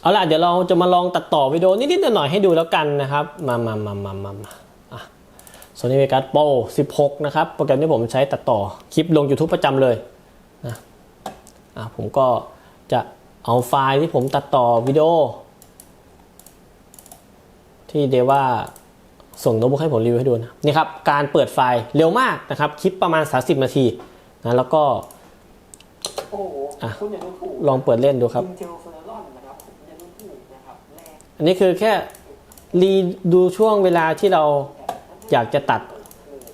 เอาล่ะเดี๋ยวเราจะมาลองตัดต่อวิดีโอนิดๆหน่อยๆให้ดูแล้วกันนะครับ มามามามามามาอะ Sony Vegas Pro 16 นะครับ โปรแกรมที่ผมใช้ตัดต่อคลิปลง YouTube ประจำเลยนะอะผมก็จะเอาไฟล์ที่ผมตัดต่อวิดีโอ ที่เดว่าส่งโน้ตบุ๊กให้ผมรีวิวให้ดูนะนี่ครับ การเปิดไฟล์เร็วมากนะครับ คลิปประมาณ 30 นาทีนะแล้วก็โอ้โหอะคุณอย่าดูถูกลองเปิดเล่นดูครับอินเทลเฟอร์รอนนะครับผมอย่าดูถูกนะครับแรก อันนี้คือแค่รีดูช่วงเวลาที่เราอยากจะตัด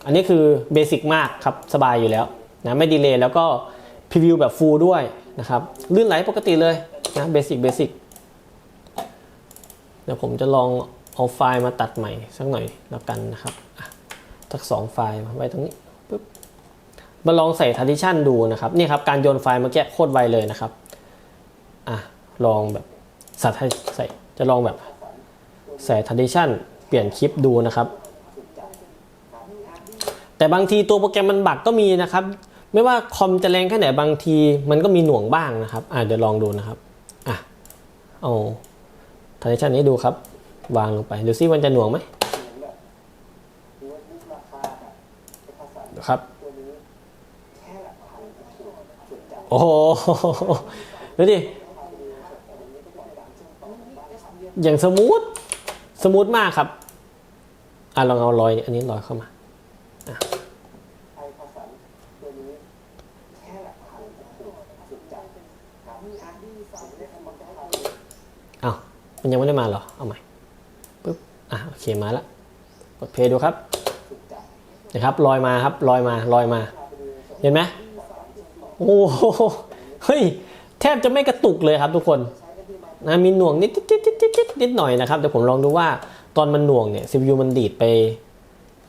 อันนี้คือเบสิกมากครับสบายอยู่แล้วนะไม่ดีเลย์แล้วก็พรีวิวแบบฟูลด้วยนะครับลื่นไหลปกติเลยนะเบสิกเบสิกเดี๋ยวผมจะลองเอาไฟล์มาตัดใหม่สักหน่อยแล้วกันนะครับอะสักสองไฟล์มาไว้ตรงนี้ปุ๊บมาลองใส่ transition ดูนะครับนี่ครับการโยนไฟล์เมื่อกี้โคตรไวเลยนะครับอะลองแบบสัตว์ให้ใส่ จะลองแบบใส่ transition เปลี่ยนคลิปดูนะครับ แต่บางทีตัวโปรแกรมมันบักก็มีนะครับ ไม่ว่าคอมจะแรงแค่ไหนบางทีมันก็มีหน่วงบ้างนะครับอะเดี๋ยวลองดูนะครับอะเอา transition นี้ดูครับ วางลงไปดูซิมันจะหน่วงไหมครับโอ้โหดูดิ อย่างสมูทสมูทมากครับ อะลองเอารอย อันนี้รอยเข้ามาอา้าวมันยังไม่ได้มาเหรอ เอาใหม่ปุ๊บ อะโอเคมาแล้วกดเพย์ดูครับสุดจัดนะครับลอยมาครับลอยมาลอยมา เห็นไหมโอ้โหเฮ้ยแทบจะไม่กระตุกเลยครับทุกคนนะมีหน่วงนิด นิดหน่อยนะครับเดี๋ยวผมลองดูว่าตอนมันหน่วงเนี่ย CPU มันดีดไป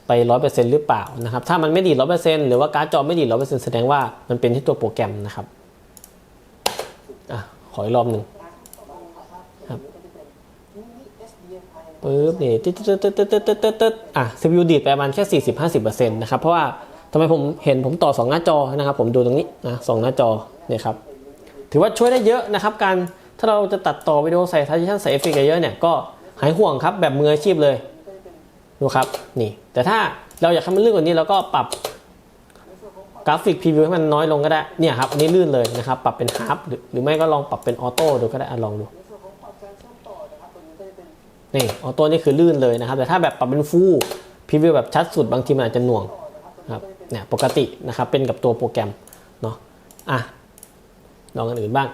ไปร้อยเปอร์เซ็นต์หรือเปล่านะครับ ถ้ามันไม่ดีร้อยเปอร์เซ็นต์หรือว่าการ์ดจอไม่ดีร้อยเปอร์เซ็นต์แสดงว่ามันเป็นที่ตัวโปรแกรมนะครับอะขออีกรอบหนึ่งครับปึ๊บนี่ตึ๊ดตึ๊ดตึ๊ดตึ๊ดตึ๊ดตึ๊ดตึ๊ดอะ CPU ดีดไปประมาณแค่สี่สิบห้าสิบเปอร์เซ็นต์นะครับ เพราะว่าทำไมผมเห็นผมต่อสองหน้าจอนะครับ ผมดูตรงนี้นะสองหน้าจอเนี่ยครับ ถือว่าช่วยได้เยอะนะครับการ ถ้าเราจะตัดต่อวิดีโอใส่ทัชชั่นใส่เอฟเฟกต์เยอะเนี่ยก็หายห่วงครับแบบมืออาชีพเลยดูครับนี่ แต่ถ้าเราอยากให้มันลื่นกว่านี้เราก็ปรับกราฟิกพรีวิวให้มันน้อยลงก็ได้เนี่ยครับอันนี้ลื่นเลยนะครับปรับเป็นฮาร์ปหรือไม่ก็ลองปรับเป็นออโต้ดูก็ได้อะลองดูในส่วนของปรับการเชื่อมต่อนะครับตัวนี้ก็จะเป็นนี่ออโต้นี่คือลื่นเลยนะครับ แต่ถ้าแบบปรับเป็นฟูลพรีวิวแบบชัดสุดบางทีมันอาจจะหน่วงนะครับเนี่ยปกตินะครับเป็นกับตัวโปรแกรมเนาะอะลองอันอื่นบ้าง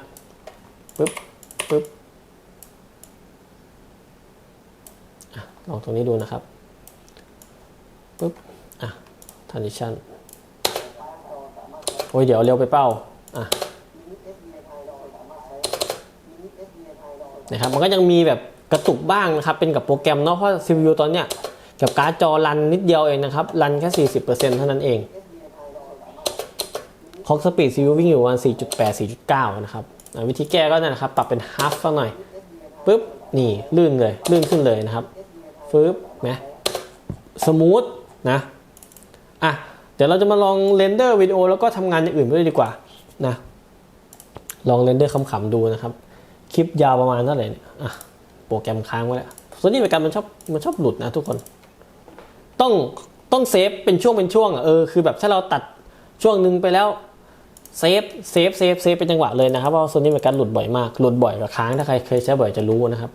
ปึ๊บ ปึ๊บลองตรงนี้ดูนะครับปึ๊บอะ transition โอ้ยเดี๋ยวเร็วไปเป้าอะนะครับมันก็ยังมีแบบกระตุกบ้างนะครับ เป็นกับโปรแกรมเนาะเพราะ CPU ตอนเนี้ยกับการ์ดจอรันนิดเดียวเองนะครับ รันแค่ 40%เท่านั้นเองคล็อกสปีด CPU วิ่งอยู่ประมาณ4.8 4.9 นะครับ วิธีแก้ก็นั่นนะครับ ปรับเป็น half สักหน่อยปุ๊บนี่ลื่นเลยลื่นขึ้นเลยนะครับฟึบนะสมูทนะอะเดี๋ยวเราจะมาลองเรนเดอร์วิดีโอแล้วก็ทำงานอย่างอื่นด้วยดีกว่านะลองเรนเดอร์ขำๆดูนะครับ คลิปยาวประมาณเท่าไหร่เนี่ยอะโปรแกรมค้างไว้แล้วส่วนนี้เป็นการมันชอบมันชอบหลุดนะทุกคน ต้องต้องเซฟเป็นช่วงเป็นช่วงอะเออคือแบบถ้าเราตัดช่วงหนึ่งไปแล้ว เซฟเซฟเซฟเซฟเป็นจังหวะเลยนะครับเพราะโซนี่เป็นการหลุดบ่อยมากหลุดบ่อยกับค้างถ้าใครเคยใช้บ่อยจะรู้นะครับ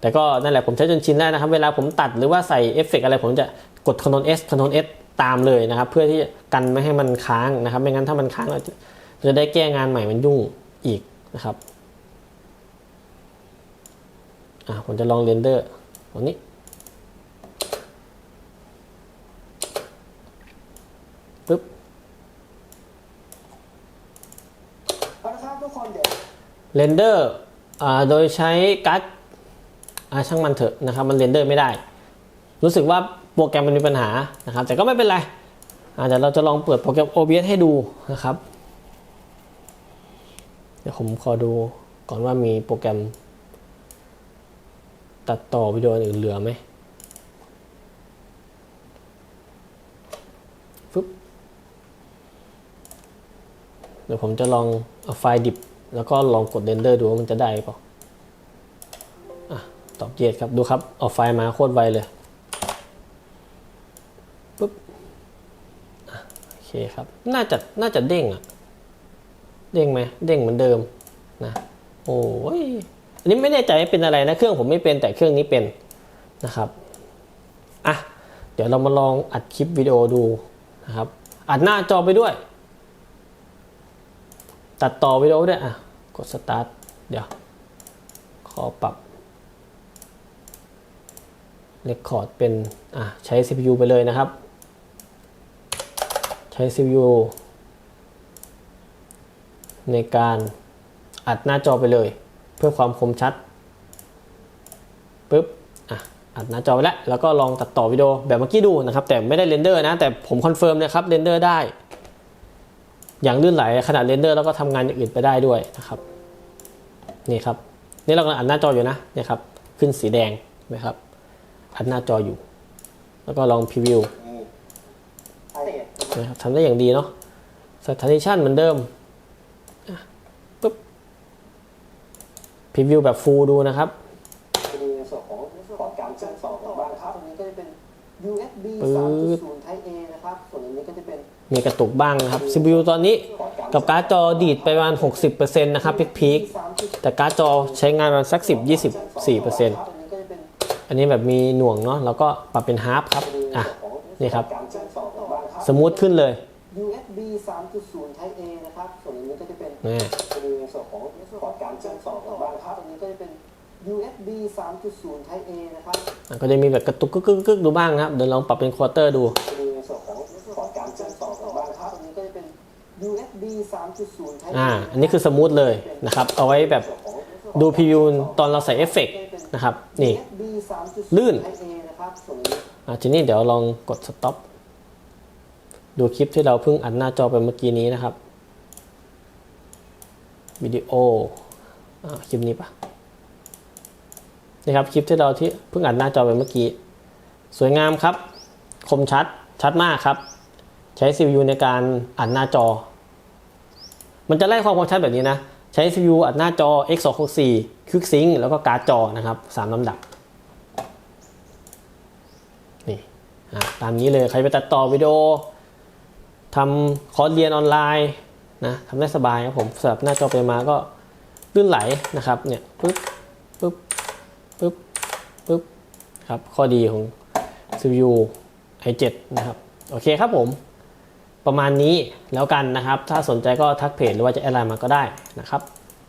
แต่ก็นั่นแหละผมใช้จนชินแล้วนะครับ เวลาผมตัดหรือว่าใส่เอฟเฟกต์อะไรผมจะกด Ctrl S Ctrl S ตามเลยนะครับ เพื่อที่กันไม่ให้มันค้างนะครับ ไม่งั้นถ้ามันค้างเราจะจะได้แก้งานใหม่มันยุ่งอีกนะครับอะผมจะลองเรนเดอร์ตรงนี้ปึ๊บ เอาละครับทุกคนเดี๋ยว เรนเดอร์โดยใช้การ์ดช่างมันเถอะนะครับ มันเรนเดอร์ไม่ได้ รู้สึกว่าโปรแกรมมันมีปัญหานะครับ แต่ก็ไม่เป็นไรเดี๋ยวเราจะลองเปิดโปรแกรม OBS ให้ดูนะครับ เดี๋ยวผมขอดูก่อนว่ามีโปรแกรม ตัดต่อวิดีโออื่นเหลือไหมฟึบเดี๋ยวผมจะลองเอาไฟล์ดิบ แล้วก็ลองกดเรนเดอร์ดูว่ามันจะได้หรือเปล่า stop jet ครับดูครับเอาไฟล์มาโคตรไวเลยปุ๊บอะโอเคครับ น่าจะน่าจะเด้งอะเด้งไหมเด้งเหมือนเดิมนะโอ้ยอันนี้ไม่แน่ใจว่าเป็นอะไรนะเครื่องผมไม่เป็นแต่เครื่องนี้เป็นนะครับอะเดี๋ยวเรามาลองอัดคลิปวิดีโอดูนะครับ อัดหน้าจอไปด้วย ตัดต่อวิดีโอด้วยอะ กดสตาร์ทเดี๋ยว ขอปรับเรคคอร์ดเป็น อะ ใช้ CPU ไปเลยนะครับ ใช้ CPU ในการอัดหน้าจอไปเลย เพื่อความคมชัดปุ๊บอะอัดหน้าจอไปแล้ว แล้วก็ลองตัดต่อวิดีโอแบบเมื่อกี้ดูนะครับ แต่ไม่ได้เรนเดอร์นะ แต่ผมคอนเฟิร์มนะครับเรนเดอร์ได้ อย่างลื่นไหลขนาดเรนเดอร์แล้วก็ทำงานอย่างอื่นไปได้ด้วยนะครับนี่ครับนี่เรากำลังอัดหน้าจออยู่นะเนี่ยครับขึ้นสีแดงนะครับอัดหน้าจออยู่ แล้วก็ลองพรีวิวไอเอ็ดนะครับทำได้อย่างดีเนาะสถานิชันเหมือนเดิมอะปุ๊บพรีวิวแบบฟูลดูนะครับจะมีในส่วนของพอร์ตการเชื่อมต่อของบ้านครับตรงนี้ก็จะเป็น USB ปึ๊บ3.0 Type A นะครับ ส่วนอันนี้ก็จะเป็น มีกระตุกบ้างนะครับ CPU ตอนนี้พอร์ตการกับการ์ดจอดีดไปประมาณ 60%นะครับพีคๆแต่การ์ดจอใช้งานประมาณสัก 10-24%อันนี้ก็จะเป็นอันนี้แบบมีหน่วงเนาะแล้วก็ปรับเป็นฮาร์ปครับ อะ นี่ครับการเชื่อมต่อของบ้านครับสมูทขึ้นเลย USB 3.0 Type A นะครับ ส่วนอันนี้ก็จะเป็นนี่จะมีในส่วนของพอร์ตการเชื่อมต่อของบ้านครับตรงนี้ก็จะเป็น USB 3.0 Type A นะครับอะก็จะมีแบบกระตุกกึกกึกกึกดูบ้างนะครับ เดี๋ยวลองปรับเป็นควอเตอร์ดูจะมีในส่วนของ USB 3.0 Type A อ่า อันนี้คือสมูทเลยนะครับ เอาไว้แบบดูพรีวิวตอนเราใส่เอฟเฟกต์นะครับ นี่ USB 3.0 ลื่น Type A นะครับส่วนอันนี้อะทีนี้เดี๋ยวลองกด stop ดูคลิปที่เราเพิ่งอัดหน้าจอไปเมื่อกี้นี้นะครับวิดีโออ่าคลิปนี้ปะนี่ครับคลิปที่เราที่เพิ่งอัดหน้าจอไปเมื่อกี้ สวยงามครับ คมชัดชัดมากครับ ใช้ CPU ในการอัดหน้าจอ มันจะไล่ความคมชัดแบบนี้นะ ใช้ CPU อัดหน้าจอ X264 QuickSync แล้วก็การ์ดจอนะครับสามลำดับนี่ตามนี้เลยใครไปตัดต่อวิดีโอทำคอร์สเรียนออนไลน์นะทำได้สบายครับผมสำหรับหน้าจอไปมาก็ลื่นไหลนะครับเนี่ยปึ๊บปึ๊บปึ๊บปึ๊บครับข้อดีของ CPU i7 นะครับ โอเคครับผม ประมาณนี้แล้วกันนะครับ ถ้าสนใจก็ทักเพจหรือว่าจะแอดไลน์มาก็ได้นะครับ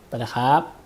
ไปนะครับ